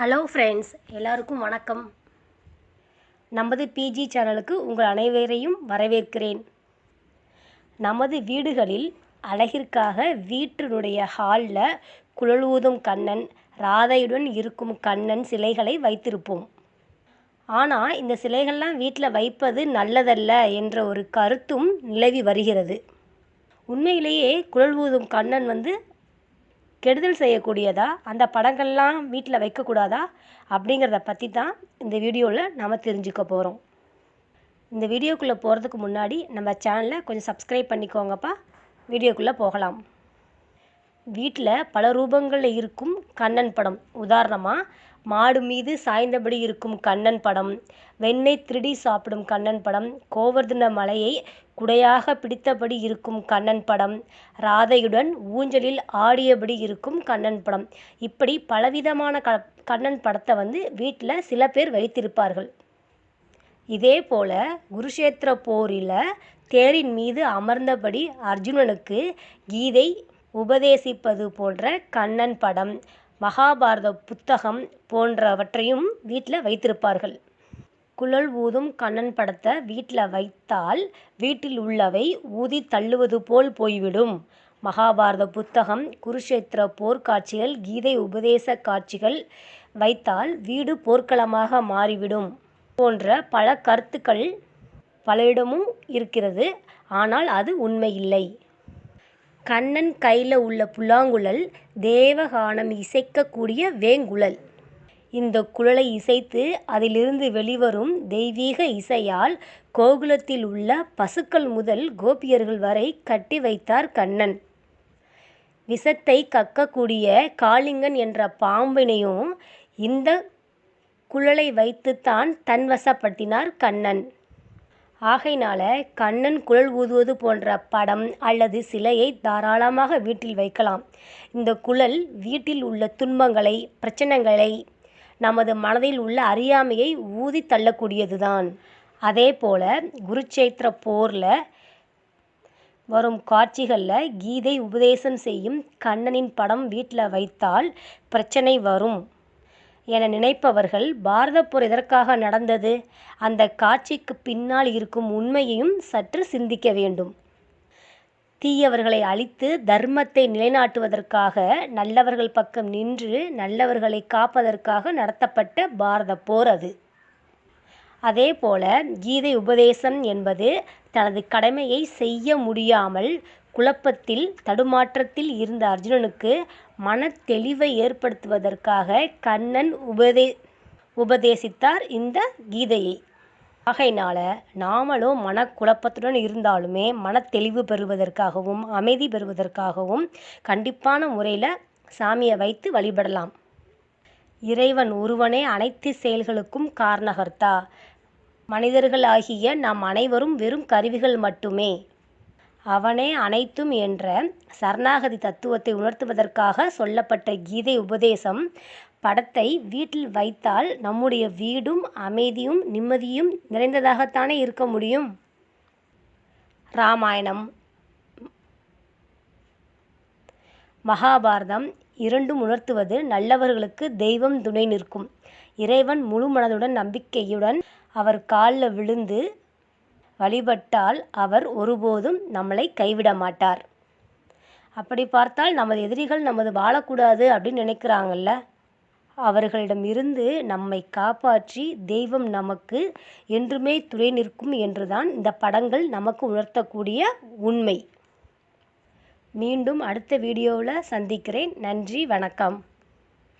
Hello friends எல்லாருக்கும் வணக்கம். நமது பிஜி சேனலுக்கு உங்கள் அனைவரையும் வரவேற்கிறேன். நமது வீடுகளில் அழகிற்காக வீட்டினுடைய ஹாலில் குழல் ஊதும் கண்ணன் ராதையுடன் இருக்கும் கண்ணன் சிலைகளை வைத்திருப்போம். ஆனால் இந்த சிலைகள்லாம் வீட்டில் வைப்பது நல்லதல்ல என்ற ஒரு கருத்தும் நிலவி வருகிறது. உண்மையிலேயே குழல் ஊதும் கண்ணன் வந்து கெடுதல் செய்யக்கூடியதா? அந்த படங்கள்லாம் வீட்டில் வைக்கக்கூடாதா? அப்படிங்கிறத பற்றி தான் இந்த வீடியோவில் நாம் தெரிஞ்சுக்க போகிறோம் இந்த வீடியோக்குள்ளே போகிறதுக்கு முன்னாடி நம்ம சேனலை கொஞ்சம் சப்ஸ்கிரைப் பண்ணிக்கோங்கப்பா. வீடியோக்குள்ளே போகலாம். வீட்டில் பல ரூபங்களில் இருக்கும் கண்ணன் படம். உதாரணமாக மாடு மீது சாய்ந்தபடி இருக்கும் கண்ணன் படம். வெண்ணை திருடி சாப்பிடும் கண்ணன் படம். கோவர்தன மலையை குடையாக பிடித்தபடி இருக்கும் கண்ணன் படம். ராதையுடன் ஊஞ்சலில் ஆடியபடி இருக்கும் கண்ணன் படம். இப்படி பலவிதமான க கண்ணன் படத்தை வந்து வீட்டில் சில பேர் வைத்திருப்பார்கள். இதே போல குருஷேத்திர போரில் தேரின் மீது அமர்ந்தபடி அர்ஜுனனுக்கு கீதை உபதேசிப்பது போன்ற கண்ணன் படம். மகாபாரத புத்தகம் போன்றவற்றையும் வீட்டில் வைத்திருப்பார்கள். குழல் ஊதும் கண்ணன் படத்தை வீட்டில் வைத்தால் வீட்டில் உள்ளவை ஊதி தள்ளுவது போல் போய்விடும். மகாபாரத புத்தகம் குருஷேத்திர போர்க்காட்சிகள் கீதை உபதேச காட்சிகள் வைத்தால் வீடு போர்க்களமாக மாறிவிடும் போன்ற பல கருத்துக்கள் பலரிடமும் இருக்கிறது. ஆனால் அது உண்மையில்லை கண்ணன் கையில் உள்ள புல்லாங்குழல் தேவகானம் இசைக்கக்கூடிய வேங்குழல். இந்த குழலை இசைத்து அதிலிருந்து வெளிவரும் தெய்வீக இசையால் கோகுலத்தில் உள்ள பசுக்கள் முதல் கோபியர்கள் வரை கட்டி வைத்தார் கண்ணன். விஷத்தை கக்கக்கூடிய காளிங்கன் என்ற பாம்பினையும் இந்த குழலை வைத்துத்தான் தன்வசப்படுத்தினார் கண்ணன். ஆகையினால கண்ணன் குழல் ஊதுவது போன்ற படம் அல்லது சிலையை தாராளமாக வீட்டில் வைக்கலாம். இந்த குழல் வீட்டில் உள்ள துன்பங்களை பிரச்சனைகளை நமது மனதில் உள்ள அறியாமையை ஊதி தள்ளக்கூடியதுதான். அதே போல குருச்சேத்திர போரில் வரும் காட்சிகளில் கீதை உபதேசம் செய்யும் கண்ணனின் படம் வீட்டில் வைத்தால் பிரச்சனை வரும். என நினைப்பவர்கள் பாரத போர் எதற்காக நடந்தது அந்த காட்சிக்கு பின்னால் இருக்கும் உண்மையையும் சற்று சிந்திக்க வேண்டும். தீயவர்களை அழித்து தர்மத்தை நிலைநாட்டுவதற்காக நல்லவர்கள் பக்கம் நின்று நல்லவர்களை காப்பதற்காக நடத்தப்பட்ட பாரத போர் அது. அதே போல கீதை உபதேசம் என்பது தனது கடமையை செய்ய முடியாமல் குழப்பத்தில் தடுமாற்றத்தில் இருந்த அர்ஜுனனுக்கு மன தெளிவை ஏற்படுத்துவதற்காக கண்ணன் உபதே உபதேசித்தார் இந்த கீதையை. ஆகையினால நாமளும் மனக்குழப்பத்துடன் இருந்தாலுமே மன தெளிவு பெறுவதற்காகவும் அமைதி பெறுவதற்காகவும் கண்டிப்பான முறையில் சாமியை வைத்து வழிபடலாம். இறைவன் ஒருவனே அனைத்து செயல்களுக்கும் காரணகர்த்தா. மனிதர்களாகிய நாம் அனைவரும் வெறும் கருவிகள் மட்டுமே. அவனே அனைத்தும் என்ற சரணாகதி தத்துவத்தை உணர்த்துவதற்காக சொல்லப்பட்ட கீதை உபதேசம். படத்தை வீட்டில் வைத்தால் நம்முடைய வீடும் அமைதியும் நிம்மதியும் நிறைந்ததாகத்தானே இருக்க முடியும்? ராமாயணம். மகாபாரதம். இரண்டும் உணர்த்துவது நல்லவர்களுக்கு தெய்வம் துணை நிற்கும். இறைவன் முழு மனதுடன் நம்பிக்கையுடன் அவர் காலில் விழுந்து வழிபட்டால் அவர் ஒருபோதும் நம்மளை கைவிட மாட்டார் அப்படி பார்த்தால் நமது எதிரிகள் நமது வாழக்கூடாது அப்படின்னு நினைக்கிறாங்கல்ல? அவர்களிடமிருந்து நம்மை காப்பாற்றி தெய்வம் நமக்கு என்றுமே துணை நிற்கும் என்றுதான் இந்த படங்கள் நமக்கு உணர்த்தக்கூடிய உண்மை. மீண்டும் அடுத்த வீடியோவில் சந்திக்கிறேன். நன்றி வணக்கம்.